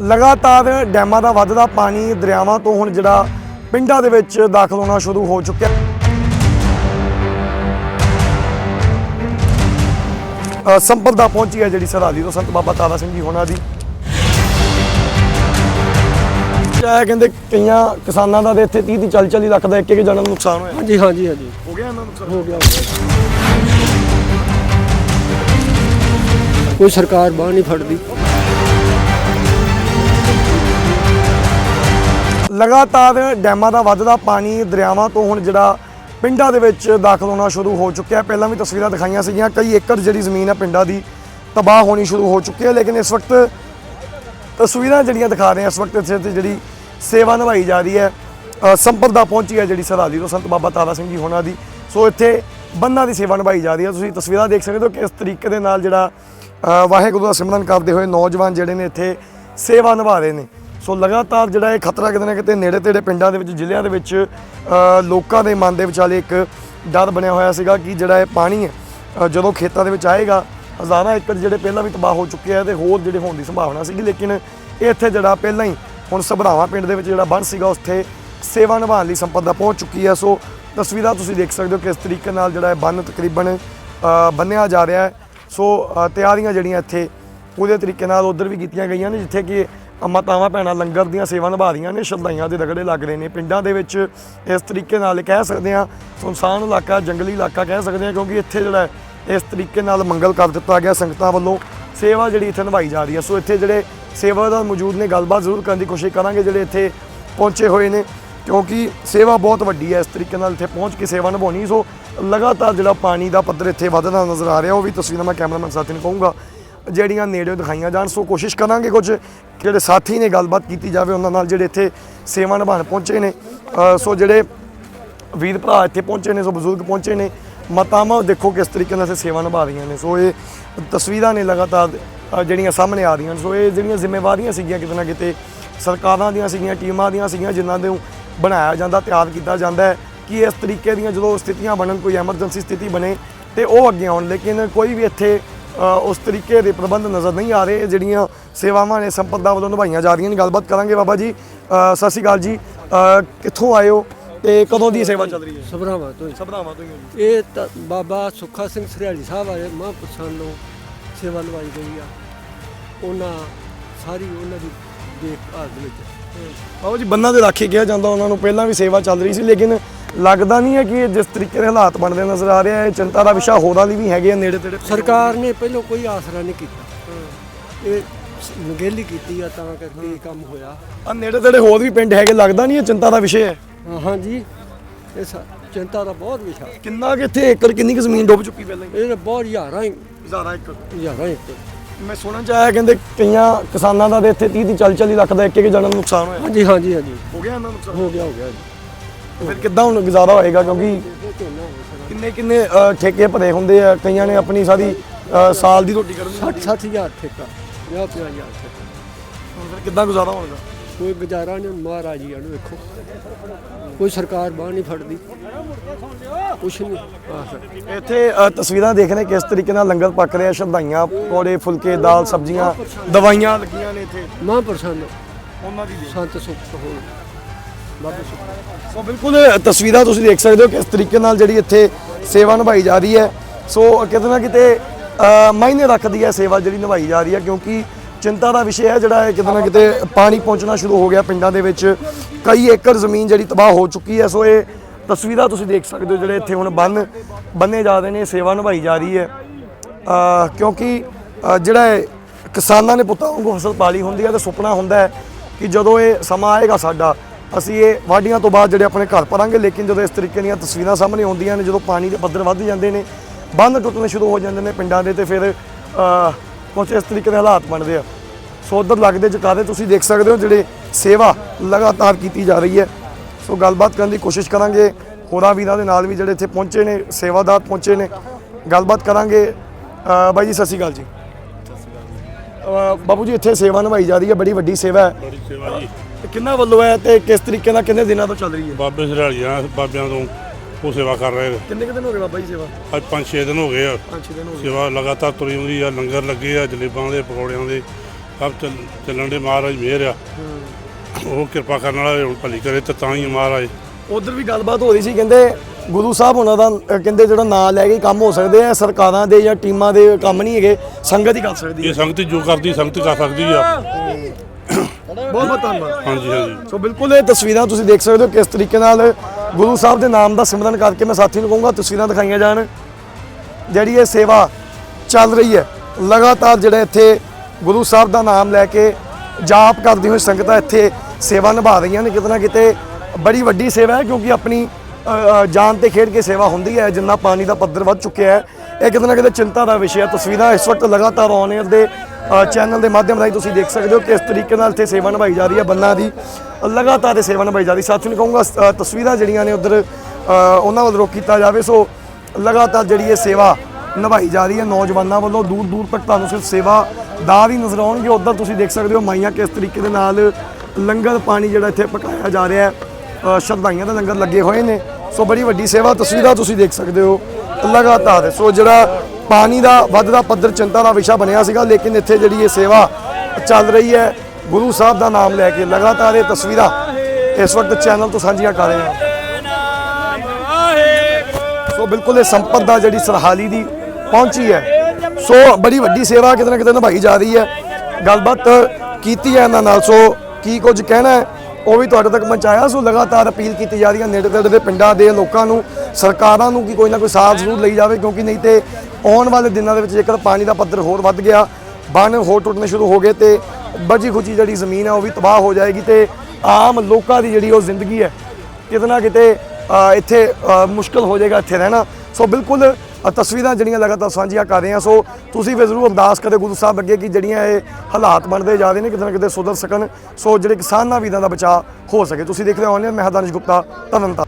ਲਗਾਤਾਰ ਡੈਮਾਂ ਦਾ ਵੱਧਦਾ ਪਾਣੀ ਦਰਿਆਵਾਂ ਤੋਂ ਹੁਣ ਜਿਹੜਾ ਪਿੰਡਾਂ ਦੇ ਵਿੱਚ ਦਾਖਲ ਹੋਣਾ ਸ਼ੁਰੂ ਹੋ ਚੁੱਕਿਆ। ਅ, ਸੰਪਰਦਾ ਪਹੁੰਚੀ ਹੈ ਜਿਹੜੀ ਸਰਹਾਲੀ ਤੋਂ ਸੰਤ ਬਾਬਾ ਤਾਰਾ ਸਿੰਘ ਜੀ ਹੋਣਾ ਦੀ। ਚਾਹ ਕਹਿੰਦੇ ਕਈਆਂ ਕਿਸਾਨਾਂ ਦਾ ਤੇ ਇੱਥੇ 30 30 40 40 ਲੱਖ ਦਾ ਇੱਕ ਇੱਕ ਜਣਾ ਨੂੰ ਨੁਕਸਾਨ ਹੋਇਆ। ਹਾਂਜੀ ਹਾਂਜੀ ਹਾਂਜੀ। ਹੋ ਗਿਆ ਇਹਨਾਂ ਨੁਕਸਾਨ? ਗਿਆ ਹੋ ਗਿਆ। ਕੋਈ ਸਰਕਾਰ ਬਾਹ ਨਹੀਂ ਫੜਦੀ। ਲਗਾਤਾਰ ਡੈਮਾਂ ਦਾ ਵੱਧਦਾ ਪਾਣੀ ਦਰਿਆਵਾਂ ਤੋਂ ਹੁਣ ਜਿਹੜਾ ਪਿੰਡਾਂ ਦੇ ਵਿੱਚ ਦਾਖਲ ਹੋਣਾ ਸ਼ੁਰੂ ਹੋ ਚੁੱਕਿਆ ਪਹਿਲਾਂ ਵੀ ਤਸਵੀਰਾਂ ਦਿਖਾਈਆਂ ਸੀਗੀਆਂ, ਕਈ ਏਕੜ ਜਿਹੜੀ ਜ਼ਮੀਨ ਹੈ ਪਿੰਡਾਂ ਦੀ ਤਬਾਹ ਹੋਣੀ ਸ਼ੁਰੂ ਹੋ ਚੁੱਕੀ ਹੈ, ਲੇਕਿਨ ਇਸ ਵਕਤ ਤਸਵੀਰਾਂ ਜਿਹੜੀਆਂ ਦਿਖਾ ਰਹੇ ਹਾਂ, ਇਸ ਵਕਤ ਇੱਥੇ ਤੇ ਜਿਹੜੀ ਸੇਵਾ ਨਿਭਾਈ ਜਾ ਰਹੀ ਹੈ ਸੰਪਰਦਾ ਪਹੁੰਚੀ ਹੈ ਜਿਹੜੀ ਸਰਹਾਲੀ ਤੋਂ ਸੰਤ ਬਾਬਾ ਤਾਰਾ ਸਿੰਘ ਜੀ ਹੋਣਾ ਦੀ। ਸੋ ਇੱਥੇ ਬੰਨਾਂ ਦੀ ਸੇਵਾ ਨਿਭਾਈ ਜਾ ਰਹੀ ਹੈ। ਤੁਸੀਂ ਤਸਵੀਰਾਂ ਦੇਖ ਸਕਦੇ ਹੋ ਕਿ ਇਸ ਤਰੀਕੇ ਦੇ ਨਾਲ ਜਿਹੜਾ ਵਾਹਿਗੁਰੂ ਦਾ ਸਿਮਰਨ ਕਰਦੇ ਹੋਏ ਨੌਜਵਾਨ ਜਿਹੜੇ ਨੇ ਇੱਥੇ ਸੇਵਾ ਨਿਭਾ ਰਹੇ ਨੇ। ਸੋ ਲਗਾਤਾਰ ਜਿਹੜਾ ਇਹ ਖਤਰਾ ਕਿਤੇ ਨਾ ਕਿਤੇ ਨੇੜੇ ਤੇੜੇ ਪਿੰਡਾਂ ਦੇ ਵਿੱਚ, ਜ਼ਿਲ੍ਹਿਆਂ ਦੇ ਵਿੱਚ ਲੋਕਾਂ ਦੇ ਮਨ ਦੇ ਵਿਚਾਲੇ ਇੱਕ ਡਰ ਬਣਿਆ ਹੋਇਆ ਸੀਗਾ ਕਿ ਜਿਹੜਾ ਇਹ ਪਾਣੀ ਹੈ ਜਦੋਂ ਖੇਤਾਂ ਦੇ ਵਿੱਚ ਆਏਗਾ, ਹਜ਼ਾਰਾਂ ਏਕੜ ਜਿਹੜੇ ਪਹਿਲਾਂ ਵੀ ਤਬਾਹ ਹੋ ਚੁੱਕੇ ਆ ਤੇ ਹੋਰ ਜਿਹੜੇ ਹੋਣ ਦੀ ਸੰਭਾਵਨਾ ਸੀਗੀ, ਲੇਕਿਨ ਇਹ ਇੱਥੇ ਜਿਹੜਾ ਪਹਿਲਾਂ ਹੀ ਹੁਣ ਸਭਰਾਵਾਂ ਪਿੰਡ ਦੇ ਵਿੱਚ ਜਿਹੜਾ ਬੰਨ ਸੀਗਾ, ਉੱਥੇ ਸੇਵਾ ਨਿਭਾਉਣ ਲਈ ਸੰਪਰਦਾ ਪਹੁੰਚ ਚੁੱਕੀ ਹੈ ਸੋ ਤਸਵੀਰਾਂ ਤੁਸੀਂ ਦੇਖ ਸਕਦੇ ਹੋ ਕਿਸ ਤਰੀਕੇ ਨਾਲ ਜਿਹੜਾ ਇਹ ਬੰਨ ਤਕਰੀਬਨ ਬੰਨਿਆ ਜਾ ਰਿਹਾ ਹੈ। ਸੋ ਤਿਆਰੀਆਂ ਜਿਹੜੀਆਂ ਇੱਥੇ ਪੂਰੇ ਤਰੀਕੇ ਨਾਲ ਉਧਰ ਵੀ ਕੀਤੀਆਂ ਗਈਆਂ ਨੇ, ਜਿੱਥੇ ਕਿ ਮਾਤਾਵਾਂ ਭੈਣਾਂ ਲੰਗਰ ਦੀਆਂ ਸੇਵਾ ਨਿਭਾ ਰਹੀਆਂ ਨੇ, ਸ਼ਰਧਾਈਆਂ ਦੇ ਰਗੜੇ ਲੱਗ ਰਹੇ ਨੇ। ਪਿੰਡਾਂ ਦੇ ਵਿੱਚ ਇਸ ਤਰੀਕੇ ਨਾਲ ਕਹਿ ਸਕਦੇ ਹਾਂ, ਸੁਨਸਾਨ ਇਲਾਕਾ, ਜੰਗਲੀ ਇਲਾਕਾ ਕਹਿ ਸਕਦੇ ਹਾਂ, ਕਿਉਂਕਿ ਇੱਥੇ ਜਿਹੜਾ ਇਸ ਤਰੀਕੇ ਨਾਲ ਮੰਗਲ ਕਰ ਦਿੱਤਾ ਗਿਆ ਸੰਗਤਾਂ ਵੱਲੋਂ। ਸੇਵਾ ਜਿਹੜੀ ਇੱਥੇ ਨਿਭਾਈ ਜਾ ਰਹੀ ਹੈ। ਸੋ ਇੱਥੇ ਜਿਹੜੇ ਸੇਵਾਦਾਰ ਮੌਜੂਦ ਨੇ, ਗੱਲਬਾਤ ਜ਼ਰੂਰ ਕਰਨ ਦੀ ਕੋਸ਼ਿਸ਼ ਕਰਾਂਗੇ, ਜਿਹੜੇ ਇੱਥੇ ਪਹੁੰਚੇ ਹੋਏ ਨੇ, ਕਿਉਂਕਿ ਸੇਵਾ ਬਹੁਤ ਵੱਡੀ ਹੈ। ਇਸ ਤਰੀਕੇ ਨਾਲ ਇੱਥੇ ਪਹੁੰਚ ਕੇ ਸੇਵਾ ਨਿਭਾਉਣੀ। ਸੋ ਲਗਾਤਾਰ ਜਿਹੜਾ ਪਾਣੀ ਦਾ ਪੱਧਰ ਇੱਥੇ ਵਧਦਾ ਨਜ਼ਰ ਆ ਰਿਹਾ, ਉਹ ਵੀ ਤਸਵੀਰਾਂ ਮੈਂ ਕੈਮਰਾਮੈਨ ਸਾਥੀ ਨੂੰ ਕਹੂੰਗਾ। ਜਿਹੜੀਆਂ ਨੇੜੇ ਦਿਖਾਈਆਂ ਜਾਣ, ਸੋ ਕੋਸ਼ਿਸ਼ ਕਰਾਂਗੇ ਕੁਝ ਜਿਹੜੇ ਸਾਥੀ ਨੇ ਗੱਲਬਾਤ ਕੀਤੀ ਜਾਵੇ ਉਹਨਾਂ ਨਾਲ, ਜਿਹੜੇ ਇੱਥੇ ਸੇਵਾ ਨਿਭਾਉਣ ਪਹੁੰਚੇ ਨੇ। ਸੋ ਜਿਹੜੇ ਵੀਰ ਭਰਾ ਇੱਥੇ ਪਹੁੰਚੇ ਨੇ, ਸੋ ਬਜ਼ੁਰਗ ਪਹੁੰਚੇ ਨੇ, ਮਾਤਾਵਾਂ ਦੇਖੋ ਕਿਸ ਤਰੀਕੇ ਨਾਲ ਇੱਥੇ ਸੇਵਾ ਨਿਭਾ ਰਹੀਆਂ ਨੇ। ਸੋ ਇਹ ਤਸਵੀਰਾਂ ਨੇ ਲਗਾਤਾਰ ਜਿਹੜੀਆਂ ਸਾਹਮਣੇ ਆ ਰਹੀਆਂ ਨੇ। ਸੋ ਇਹ ਜਿਹੜੀਆਂ ਜ਼ਿੰਮੇਵਾਰੀਆਂ ਸੀਗੀਆਂ ਕਿਤੇ ਨਾ ਕਿਤੇ ਸਰਕਾਰਾਂ ਦੀਆਂ ਸੀਗੀਆਂ, ਟੀਮਾਂ ਦੀਆਂ ਸੀਗੀਆਂ, ਜਿਨ੍ਹਾਂ ਦੇ ਬਣਾਇਆ ਜਾਂਦਾ, ਤਿਆਰ ਕੀਤਾ ਜਾਂਦਾ ਹੈ ਕਿ ਇਸ ਤਰੀਕੇ ਦੀਆਂ ਜਦੋਂ ਸਥਿਤੀਆਂ ਬਣਨ, ਕੋਈ ਐਮਰਜੈਂਸੀ ਸਥਿਤੀ ਬਣੇ ਤੇ ਉਹ ਅੱਗੇ ਆਉਣ। ਲੇਕਿਨ ਕੋਈ ਵੀ ਇੱਥੇ ਉਸ ਤਰੀਕੇ ਦੇ ਪ੍ਰਬੰਧ ਨਜ਼ਰ ਨਹੀਂ ਆ ਰਹੇ ਜਿਹੜੀਆਂ ਸੇਵਾਵਾਂ ਨੇ ਸੰਪਰਦਾ ਵੱਲੋਂ ਨਿਭਾਈਆਂ ਜਾ ਰਹੀਆਂ ਨੇ। ਗੱਲਬਾਤ ਕਰਾਂਗੇ ਬਾਬਾ ਜੀ। ਸਤਿ ਸ਼੍ਰੀ ਅਕਾਲ ਜੀ। ਕਿੱਥੋਂ ਆਏ ਹੋ ਤੇ ਕਦੋਂ ਦੀ ਸੇਵਾ ਚੱਲ ਰਹੀ ਹੈ? ਸਭਰਾਵਾਂ ਤੋਂ ਹੀ। ਸਭਰਾਵਾਂ ਤੋਂ ਇਹ ਤਾਂ ਬਾਬਾ ਸੁੱਖਾ ਸਿੰਘ ਸਰਿਆਲੀ ਸਾਹਿਬ ਆਏ ਮਹਾਂਪੁਰਸ਼ਾਂ ਨੂੰ ਸੇਵਾ ਨਿਭਾਈ ਗਈ ਆ। ਉਹਨਾਂ ਸਾਰੀ ਉਹਨਾਂ ਦੀ ਦੇਖਭਾਲ ਦੇ ਵਿੱਚ। ਆਓ ਜੀ ਬੰਨਾਂ ਦੇ ਰਾਖੇ ਕਿਹਾ ਜਾਂਦਾ ਉਹਨਾਂ ਨੂੰ ਪਹਿਲਾਂ ਵੀ ਸੇਵਾ ਚੱਲ ਰਹੀ ਸੀ ਲੇਕਿਨ ਲੱਗਦਾ ਨਹੀਂ ਹੈ ਕਿ ਇਹ ਜਿਸ ਤਰੀਕੇ ਦੇ ਹਾਲਾਤ ਬਣਦੇ ਨਜ਼ਰ ਆ ਰਹੇ ਆ ਇਹ ਚਿੰਤਾ ਦਾ ਵਿਸ਼ਾ ਹੋਰਾਂ ਦੀ ਵੀ ਹੈਗੇ ਆ ਨੇੜੇ ਤੇੜੇ। ਸਰਕਾਰ ਨੇ ਪਹਿਲਾਂ ਕੋਈ ਆਸਰਾ ਨਹੀਂ ਕੀਤਾ। ਇਹ ਨਗੇਲੀ ਕੀਤੀ ਆ ਤਾਂ ਕਰਕੇ ਇਹ ਕੰਮ ਹੋਇਆ। ਆ ਨੇੜੇ ਤੇੜੇ ਹੋਰ ਵੀ ਪਿੰਡ ਹੈਗੇ ਲੱਗਦਾ ਨਹੀਂ ਇਹ ਚਿੰਤਾ ਦਾ ਵਿਸ਼ੇ ਹੈ। ਹਾਂ- ਹਾਂਜੀ। ਇਹ ਚਿੰਤਾ ਦਾ ਬਹੁਤ ਵਿਸ਼ਾ। ਕਿੰਨਾ ਕਿ ਇੱਥੇ ਏਕੜ ਕਿੰਨੀ ਕੁ ਜ਼ਮੀਨ ਡੁੱਬ ਚੁੱਕੀ ਪਹਿਲਾਂ ਇਹ ਬਹੁਤ ਹਜ਼ਾਰਾਂ ਹੀ ਹਜ਼ਾਰਾਂ ਏਕੜ। ਹਜ਼ਾਰਾਂ ਏਕੜ। ਮੈਂ ਸੁਣਨ ਚ ਆਇਆ ਕਹਿੰਦੇ ਕਈਆਂ ਕਿਸਾਨਾਂ ਦਾ ਤੇ ਇੱਥੇ 30 30 40 40 ਲੱਖ ਦਾ ਇੱਕ ਇੱਕ ਜਣਾ ਨੂੰ ਨੁਕਸਾਨ ਹੋਇਆ। ਹਾਂਜੀ ਹਾਂਜੀ ਹਾਂਜੀ। ਹੋ ਗਿਆ ਇਹਨਾਂ ਨੁਕਸਾਨ? ਹੋ ਗਿਆ ਹੋ ਗਿਆ ਜੀ। ਫਿਰ ਕਿੱਦਾਂ ਹੁਣ ਗੁਜ਼ਾਰਾ ਹੋਏਗਾ? ਕਿਉਂਕਿ ਕਿੰਨੇ ਕਿੰਨੇ ਅ, ਠੇਕੇ ਭਰੇ ਹੁੰਦੇ ਆ ਕਈਆਂ ਨੇ ਆਪਣੀ ਸਾਰੀ ਅ, ਸਾਲ ਦੀ ਰੋਟੀ ਕਰਨੀ 60 60000 ਠੇਕਾ 50 ਹਜ਼ਾਰ ਠੇਕਾ। ਹੁਣ ਫਿਰ ਕਿੱਦਾਂ ਗੁਜ਼ਾਰਾ ਹੋਏਗਾ? ਕੋਈ ਗੁਜ਼ਾਰਾ ਨਹੀਂ ਮਹਾਰਾਜ ਜੀ ਨੂੰ ਵੇਖੋ। ਕੋਈ ਸਰਕਾਰ ਬਾਹ ਨਹੀਂ ਫੜਦੀ। ਕੁਛ ਨਹੀਂ ਆ ਸਕਦਾ ਇੱਥੇ ਅ, ਤਸਵੀਰਾਂ ਦੇਖ ਰਹੇ ਕਿਸ ਤਰੀਕੇ ਨਾਲ ਲੰਗਰ ਪੱਕ ਰਿਹਾ ਸ਼ਰਧਾਈਆਂ ਪਕੌੜੇ ਫੁਲਕੇ ਦਾਲ ਸਬਜ਼ੀਆਂ ਦਵਾਈਆਂ ਲੱਗੀਆਂ ਨੇ ਇੱਥੇ। ਨੂੰ ਉਹਨਾਂ ਦੀ ਸੰਤ ਸੁਖ ਹੋ ਬਾਬਾ ਸੁਖ ਸੋ ਬਿਲਕੁਲ ਤਸਵੀਰਾਂ ਤੁਸੀਂ ਦੇਖ ਸਕਦੇ ਹੋ ਕਿਸ ਤਰੀਕੇ ਨਾਲ ਜਿਹੜੀ ਇੱਥੇ ਸੇਵਾ ਨਿਭਾਈ ਜਾ ਰਹੀ ਹੈ। ਸੋ ਕਿਤੇ ਨਾ ਕਿਤੇ ਮਾਇਨੇ ਰੱਖਦੀ ਹੈ ਸੇਵਾ ਜਿਹੜੀ ਨਿਭਾਈ ਜਾ ਰਹੀ ਹੈ, ਕਿਉਂਕਿ ਚਿੰਤਾ ਦਾ ਵਿਸ਼ੇ ਹੈ ਜਿਹੜਾ ਹੈ ਕਿਤੇ ਨਾ ਕਿਤੇ ਪਾਣੀ ਪਹੁੰਚਣਾ ਸ਼ੁਰੂ ਹੋ ਗਿਆ ਪਿੰਡਾਂ ਦੇ ਵਿੱਚ। ਕਈ ਏਕੜ ਜ਼ਮੀਨ ਜਿਹੜੀ ਤਬਾਹ ਹੋ ਚੁੱਕੀ ਹੈ। ਸੋ ਇਹ ਤਸਵੀਰਾਂ ਤੁਸੀਂ ਦੇਖ ਸਕਦੇ ਹੋ ਜਿਹੜੇ ਇੱਥੇ ਹੁਣ ਬੰਨ, ਬੰਨੇ ਜਾ ਰਹੇ ਨੇ, ਸੇਵਾ ਨਿਭਾਈ ਜਾ ਰਹੀ ਹੈ। ਕਿਉਂਕਿ ਜਿਹੜਾ ਇਹ ਕਿਸਾਨਾਂ ਨੇ ਪੁੱਤਾਂ ਵਾਂਗੂ ਫਸਲ ਪਾਲੀ ਹੁੰਦੀ ਹੈ ਤੇ ਸੁਪਨਾ ਹੁੰਦਾ ਹੈ ਕਿ ਜਦੋਂ ਇਹ ਸਮਾਂ ਆਏਗਾ ਸਾਡਾ ਅਸੀਂ ਇਹ ਵਾਢੀਆਂ ਤੋਂ ਬਾਅਦ ਜਿਹੜੇ ਆਪਣੇ ਘਰ ਭਰਾਂਗੇ ਲੇਕਿਨ ਜਦੋਂ ਇਸ ਤਰੀਕੇ ਦੀਆਂ ਤਸਵੀਰਾਂ ਸਾਹਮਣੇ ਆਉਂਦੀਆਂ ਨੇ ਜਦੋਂ ਪਾਣੀ ਦੇ ਪੱਧਰ ਵੱਧ ਜਾਂਦੇ ਨੇ ਬੰਦ ਟੁੱਟਣੇ ਸ਼ੁਰੂ ਹੋ ਜਾਂਦੇ ਨੇ ਪਿੰਡਾਂ ਦੇ ਤੇ ਫਿਰ ਅ, ਇਸ ਤਰੀਕੇ ਦੇ ਹਾਲਾਤ ਬਣਦੇ ਆ। ਸੋ ਉਧਰ ਲੱਗਦੇ ਜਕਾਰੇ ਤੁਸੀਂ ਦੇਖ ਸਕਦੇ ਹੋ ਜਿਹੜੇ ਸੇਵਾ ਲਗਾਤਾਰ ਕੀਤੀ ਜਾ ਰਹੀ ਹੈ। ਸੋ ਗੱਲਬਾਤ ਕਰਨ ਦੀ ਕੋਸ਼ਿਸ਼ ਕਰਾਂਗੇ ਹੋਰਾਂ ਵੀਰਾਂ ਦੇ ਨਾਲ ਵੀ ਜਿਹੜੇ ਇੱਥੇ ਪਹੁੰਚੇ ਨੇ ਸੇਵਾਦਾਰ ਪਹੁੰਚੇ ਨੇ ਗੱਲਬਾਤ ਕਰਾਂਗੇ। ਬਾਈ ਜੀ ਸਤਿ ਸ਼੍ਰੀ ਅਕਾਲ ਜੀ। ਬਾਬੂ ਜੀ ਇੱਥੇ ਸੇਵਾ ਨਿਭਾਈ ਜਾ ਰਹੀ ਹੈ ਬੜੀ ਵੱਡੀ ਸੇਵਾ ਹੈ। ਬੜੀ ਸੇਵਾ ਜੀ। ਤੇ ਕਿੰਨਾ ਵੱਲੋਂ ਹੈ ਤੇ ਕਿਸ ਤਰੀਕੇ ਨਾਲ ਕਿੰਨੇ ਦਿਨਾਂ ਤੋਂ ਚੱਲ ਰਹੀ ਹੈ? ਬਾਬੇ ਸਰਾਲੀਆਂ ਬਾਬਿਆਂ ਤੋਂ ਉਹ ਸੇਵਾ ਕਰ ਰਹੇ ਨੇ। ਕਿੰਨੇ ਕੁ ਦਿਨ ਹੋ ਗਏ ਬਾਬਾ ਜੀ ਸੇਵਾ? ਅੱਜ 5-6 ਦਿਨ ਹੋ ਗਏ ਆ। 5-6 ਦਿਨ ਹੋ ਗਏ। ਸੇਵਾ ਲਗਾਤਾਰ ਤੁਰੀ ਹੁੰਦੀ ਆ ਲੰਗਰ ਲੱਗੇ ਆ ਜਲੇਬਾਂ ਦੇ ਪਕੌੜਿਆਂ ਦੇ ਸਭ ਚੱਲ ਚੱਲਣ ਦੇ ਮਹਾਰਾਜ ਮਿਹਰ ਆ। ਉਹ ਕਿਰਪਾ ਕਰਨ ਵਾਲਾ ਹੁਣ ਭਲੀ ਕਰੇ ਤਾਂ ਤਾਂ ਹੀ ਮਹਾਰਾਜ। ਉਧਰ ਵੀ ਗੱਲਬਾਤ ਹੋ ਰਹੀ ਸੀ ਕਹਿੰਦੇ ਗੁਰੂ ਸਾਹਿਬ ਉਹਨਾਂ ਦਾ ਅ, ਕਹਿੰਦੇ ਜਿਹੜਾ ਨਾਂ ਲੈ ਕੇ ਕੰਮ ਹੋ ਸਕਦੇ ਆ ਸਰਕਾਰਾਂ ਦੇ ਜਾਂ ਟੀਮਾਂ ਦੇ ਕੰਮ ਨਹੀਂ ਹੈਗੇ ਸੰਗਤ ਹੀ ਕਰ ਸਕਦੀ ਹੈ। ਇਹ ਸੰਗਤ ਜੋ ਕਰਦੀ ਸੰਗਤ ਕਰ ਸਕਦੀ ਆ। ਬਹੁਤ ਬਹੁਤ ਧੰਨਵਾਦ। ਹਾਂਜੀ ਹਾਂਜੀ। ਸੋ ਬਿਲਕੁਲ ਇਹ ਤਸਵੀਰਾਂ ਤੁਸੀਂ ਦੇਖ ਸਕਦੇ ਹੋ ਕਿਸ ਤਰੀਕੇ ਨਾਲ ਗੁਰੂ ਸਾਹਿਬ ਦੇ ਨਾਮ ਦਾ ਸਿਮਰਨ ਕਰਕੇ ਮੈਂ ਸਾਥੀ ਨੂੰ ਕਹੂੰਗਾ ਤਸਵੀਰਾਂ ਦਿਖਾਈਆਂ ਜਾਣ। ਜਿਹੜੀ ਇਹ ਸੇਵਾ ਚੱਲ ਰਹੀ ਹੈ ਲਗਾਤਾਰ ਜਿਹੜਾ ਇੱਥੇ ਗੁਰੂ ਸਾਹਿਬ ਦਾ ਨਾਮ ਲੈ ਕੇ ਜਾਪ ਕਰਦੀ ਹੋਈ ਸੰਗਤਾਂ ਇੱਥੇ ਸੇਵਾ ਨਿਭਾ ਰਹੀਆਂ ਨੇ। ਕਿਤੇ ਨਾ ਕਿਤੇ ਬੜੀ ਵੱਡੀ ਸੇਵਾ ਹੈ ਕਿਉਂਕਿ ਆਪਣੀ ਜਾਨ ਤੇ ਖੇਡ ਕੇ ਸੇਵਾ ਹੁੰਦੀ ਹੈ ਜਿੰਨਾ ਪਾਣੀ ਦਾ ਪੱਧਰ ਵੱਧ ਚੁੱਕਿਆ ਹੈ। ਇਹ ਕਿਤੇ ਨਾ ਕਿਤੇ ਚਿੰਤਾ ਦਾ ਵਿਸ਼ਾ ਹੈ। ਤਸਵੀਰਾਂ ਇਸ ਵਕਤ ਲਗਾਤਾਰ ਅਰ ਦੇ ਚੈਨਲ ਦੇ ਮਾਧਿਅਮ ਰਾਹੀਂ ਤੁਸੀਂ ਦੇਖ ਸਕਦੇ ਹੋ ਕਿਸ ਤਰੀਕੇ ਨਾਲ ਇੱਥੇ ਸੇਵਾ ਨਿਭਾਈ ਜਾ ਰਹੀ ਹੈ ਬੰਨਾਂ ਦੀ। ਲਗਾਤਾਰ ਇਹ ਸੇਵਾ ਨਿਭਾਈ ਜਾ ਰਹੀ। ਸਾਥੀ ਨੂੰ ਕਹੂੰਗਾ ਅ, ਤਸਵੀਰਾਂ ਜਿਹੜੀਆਂ ਨੇ ਉਧਰ ਉਹਨਾਂ ਵੱਲ ਰੋਕ ਕੀਤਾ ਜਾਵੇ। ਸੋ ਲਗਾਤਾਰ ਜਿਹੜੀ ਇਹ ਸੇਵਾ ਨਿਭਾਈ ਜਾ ਰਹੀ ਹੈ ਨੌਜਵਾਨਾਂ ਵੱਲੋਂ ਦੂਰ ਦੂਰ ਤੱਕ ਤੁਹਾਨੂੰ ਸਿਰਫ ਸੇਵਾ ਦਾ ਹੀ ਨਜ਼ਰ ਆਉਣਗੇ। ਉਧਰ ਤੁਸੀਂ ਦੇਖ ਸਕਦੇ ਹੋ ਮਾਈਆਂ ਕਿਸ ਤਰੀਕੇ ਦੇ ਨਾਲ ਲੰਗਰ ਪਾਣੀ ਜਿਹੜਾ ਇੱਥੇ ਪਕਾਇਆ ਜਾ ਰਿਹਾ ਹੈ। ਸ਼ਰਧਾਈਆਂ ਦੇ ਲੰਗਰ ਲੱਗੇ ਹੋਏ ਨੇ। ਸੋ ਬੜੀ ਵੱਡੀ ਸੇਵਾ ਤਸਵੀਰਾਂ ਤੁਸੀਂ ਦੇਖ ਸਕਦੇ ਹੋ। ਲਗਾਤਾਰ। ਸੋ ਜਿਹੜਾ ਪਾਣੀ ਦਾ ਵੱਧਦਾ ਪੱਧਰ ਚਿੰਤਾ ਦਾ ਵਿਸ਼ਾ ਬਣਿਆ ਸੀਗਾ, ਲੇਕਿਨ ਇੱਥੇ ਜਿਹੜੀ ਇਹ ਸੇਵਾ ਚੱਲ ਰਹੀ ਹੈ, ਗੁਰੂ ਸਾਹਿਬ ਦਾ ਨਾਮ ਲੈ ਕੇ ਲਗਾਤਾਰ ਇਹ ਤਸਵੀਰਾਂ ਇਸ ਵਕਤ ਚੈਨਲ ਤੋਂ ਸਾਂਝੀਆਂ ਕਰ ਰਹੇ ਹਾਂ। ਸੋ ਬਿਲਕੁਲ ਇਹ ਸੰਪਦਾ ਜਿਹੜੀ ਸਰਹਾਲੀ ਦੀ ਪਹੁੰਚੀ ਹੈ। ਸੋ ਬੜੀ ਵੱਡੀ ਸੇਵਾ ਕਿਤੇ ਨਾ ਕਿਤੇ ਨਿਭਾਈ ਜਾ ਰਹੀ ਹੈ। ਗੱਲਬਾਤ ਕੀਤੀ ਹੈ ਇਹਨਾਂ ਨਾਲ, ਸੋ ਕੀ ਕੁਝ ਕਹਿਣਾ ਹੈ, ਉਹ ਵੀ ਤੁਹਾਡੇ ਤੱਕ ਪਹੁੰਚਾਇਆ ਸੋ ਲਗਾਤਾਰ ਅਪੀਲ ਕੀਤੀ ਜਾ ਰਹੀ ਹੈ ਨੇੜੇ ਤੇੜੇ ਦੇ ਪਿੰਡਾਂ ਦੇ ਲੋਕਾਂ ਨੂੰ, ਸਰਕਾਰਾਂ ਨੂੰ ਕਿ ਕੋਈ ਨਾ ਕੋਈ ਸਾਥ ਜ਼ਰੂਰ ਲਈ ਜਾਵੇ, ਕਿਉਂਕਿ ਨਹੀਂ ਤੇ ਆਉਣ ਵਾਲੇ ਦਿਨਾਂ ਦੇ ਵਿੱਚ ਜੇਕਰ ਪਾਣੀ ਦਾ ਪੱਧਰ ਹੋਰ ਵੱਧ ਗਿਆ ਬੰਨ ਹੋਰ ਟੁੱਟਣੇ ਸ਼ੁਰੂ ਹੋ ਗਏ ਤੇ ਬਜੀ ਖੁਚੀ ਜਿਹੜੀ ਜ਼ਮੀਨ ਹੈ ਉਹ ਵੀ ਤਬਾਹ ਹੋ ਜਾਏਗੀ ਤੇ ਆਮ ਲੋਕਾਂ ਦੀ ਜਿਹੜੀ ਉਹ ਜ਼ਿੰਦਗੀ ਹੈ ਕਿਤੇ ਨਾ ਕਿਤੇ ਇੱਥੇ ਅ, ਮੁਸ਼ਕਲ ਹੋ ਜਾਏਗਾ ਇੱਥੇ ਰਹਿਣਾ। ਸੋ ਬਿਲਕੁਲ ਤਸਵੀਰਾਂ ਜਿਹੜੀਆਂ ਲਗਾਤਾਰ ਸਾਂਝੀਆਂ ਕਰ ਰਹੇ ਹਾਂ। ਸੋ ਤੁਸੀਂ ਵੀ ਜ਼ਰੂਰ ਅਰਦਾਸ ਕਰੇ ਗੁਰੂ ਸਾਹਿਬ ਅੱਗੇ ਕਿ ਜਿਹੜੀਆਂ ਇਹ ਹਾਲਾਤ ਬਣਦੇ ਜਾ ਰਹੇ ਨੇ ਕਿਤੇ ਨਾ ਕਿਤੇ ਸੁਧਰ ਸਕਣ। ਸੋ ਜਿਹੜੇ ਕਿਸਾਨਾਂ ਵੀਰਾਂ ਦਾ ਬਚਾਅ ਹੋ ਸਕੇ। ਤੁਸੀਂ ਦੇਖ ਰਹੇ ਹੋ ਮੈਂ ਹਰਦਾਨਿਸ਼ ਗੁਪਤਾ ਧੰਨਵਾਦ